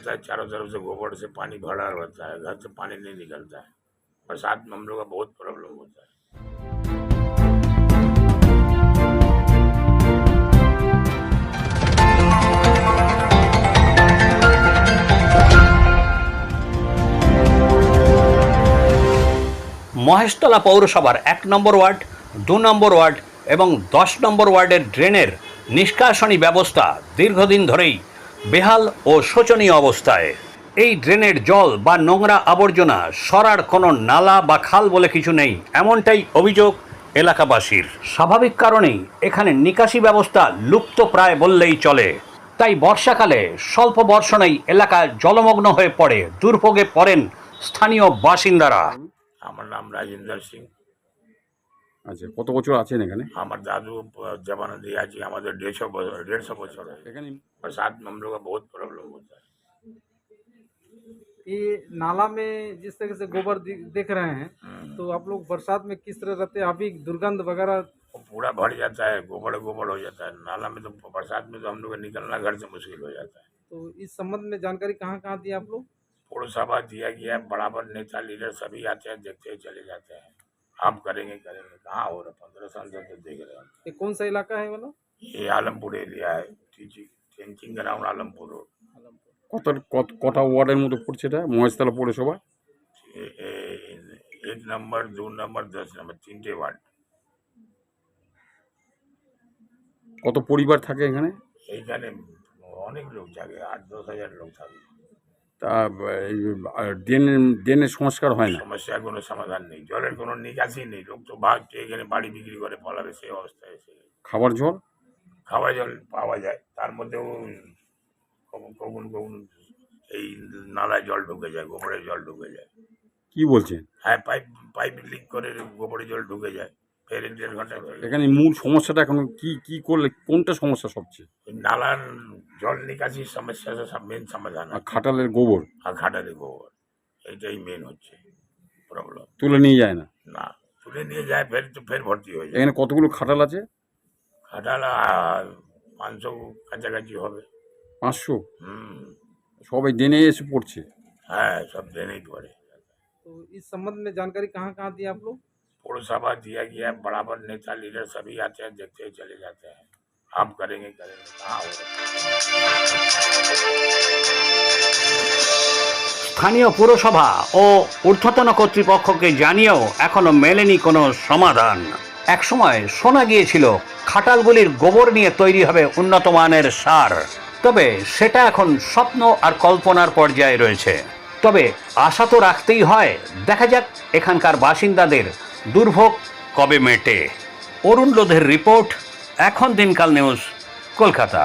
है चारों तरफ से गोबर से पानी भरा रहता है घर से पानी नहीं निकलता है बरसात में हम लोग का बहुत प्रॉब्लम होता है মহেশতলা পৌরসভার এক নম্বর ওয়ার্ড দু নম্বর ওয়ার্ড এবং দশ নম্বর ওয়ার্ডের ড্রেনের নিষ্কাশনী ব্যবস্থা দীর্ঘদিন ধরেই বেহাল ও শোচনীয় অবস্থায়। এই ড্রেনের জল বা নোংরা আবর্জনা সরার কোনো নালা বা খাল বলে কিছু নেই, এমনটাই অভিযোগ এলাকাবাসীর। স্বাভাবিক কারণেই এখানে নিকাশি ব্যবস্থা লুপ্ত প্রায় বললেই চলে। তাই বর্ষাকালে স্বল্প বর্ষণেই এলাকা জলমগ্ন হয়ে পড়ে, দুর্ভোগে পড়েন স্থানীয় বাসিন্দারা। আমার নাম রাজেন্দ্র সিং। আচ্ছা কত বছর আছেন এখানে আমার दादू जमाना दिया जी हमारे डेढ़ सौ डेढ़ सौ बच्चों है এখানে बरसात में हम लोग का बहुत प्रॉब्लम होता है ये नाला में जिस तरह से गोबर दि- देख रहे हैं तो आप लोग बरसात में किस तरह रहते हैं अभी दुर्गंध वगैरह वो पूरा भर जाता है गोबर गोबर हो जाता है नाला में तो बरसात में तो हम लोग का निकलना घर से मुश्किल हो जाता है तो इस संबंध में जानकारी कहाँ कहाँ दी आप लोग पौरसभा दिया गया है बराबर नेता लीडर सभी आते हैं देखते हैं चले जाते हैं हम करेंगे करेंगे कहाँ हो रहा पंद्रह साल से तो देख रहे हैं ये कौन सा इलाका है वाला ये आलमपुर एरिया है टेंचिंग ग्राउंड आलमपुर रोड কত কত- কটা ওয়ার্ডের মতো পড়ছে এটা মহেশতলা পৌরসভা ए- ए- एक नंबर दो नंबर दस नंबर तीन टे वार्ड কত পরিবার থাকে এখানে এইখানে অনেক লোক থাকে আট দশ হাজার লোক থাকে তা ড্রেনের ড্রেনের সংস্কার হয় না। সমস্যার কোনো সমাধান নেই। জলের কোনো নিকাশি নেই। লোক তো ভাগছে এখানে বাড়ি বিক্রি করে ফলাবে সেই অবস্থায় এসে। খাবার জল? খাবার জল পাওয়া যায়। তার মধ্যেও কখন কখন কখন এই নালায় জল ঢুকে যায় গোবরের জল ঢুকে যায়। কি বলছেন? হ্যাঁ পাইপ পাইপ লিক করে গোবরের জল ঢুকে যায়। ফের দেড় ঘণ্টা এখানে মূল সমস্যাটা এখন কি কি করলে কোনটা সমস্যা সবচেয়ে? নালার জল নিকাশির সমস্যা সব মেন সমাধান আর খাটালের গোবর আর ঘাটারে গোবর এইটাই মেন হচ্ছে প্রবলেম তুলে নিয়ে যায় না না তুলে নিয়ে যায় ফের তো ফের ভর্তি হয়ে যায় এখানে কতগুলো খাটাল আছে খাটালা পাঁচশো কাছাকাছি হবে পাঁচশো হুম সবাই ড্রেনে এসে পড়ছে হ্যাঁ सब देने ही पड़े तो इस संबंध में जानकारी कहाँ कहाँ दी आप लोग पौरसभा दिया गया है बराबर नेता लीडर सभी आते हैं देखते हैं चले जाते हैं हम करेंगे करेंगे कहाँ हो रहा স্থানীয় পুরসভা ও ঊর্ধ্বতন কর্তৃপক্ষকে জানিয়েও এখনো মেলেনি কোনো সমাধান একসময় শোনা গিয়েছিল খাটালগুলির গোবর নিয়ে তৈরি হবে উন্নত মানের সার তবে সেটা এখন স্বপ্ন আর কল্পনার পর্যায়ে রয়েছে তবে আশা তো রাখতেই হয় দেখা যাক এখানকার বাসিন্দাদের দুর্ভোগ কবে মেটে অরুণ লোধের রিপোর্ট এখন দিনকাল নিউজ কলকাতা।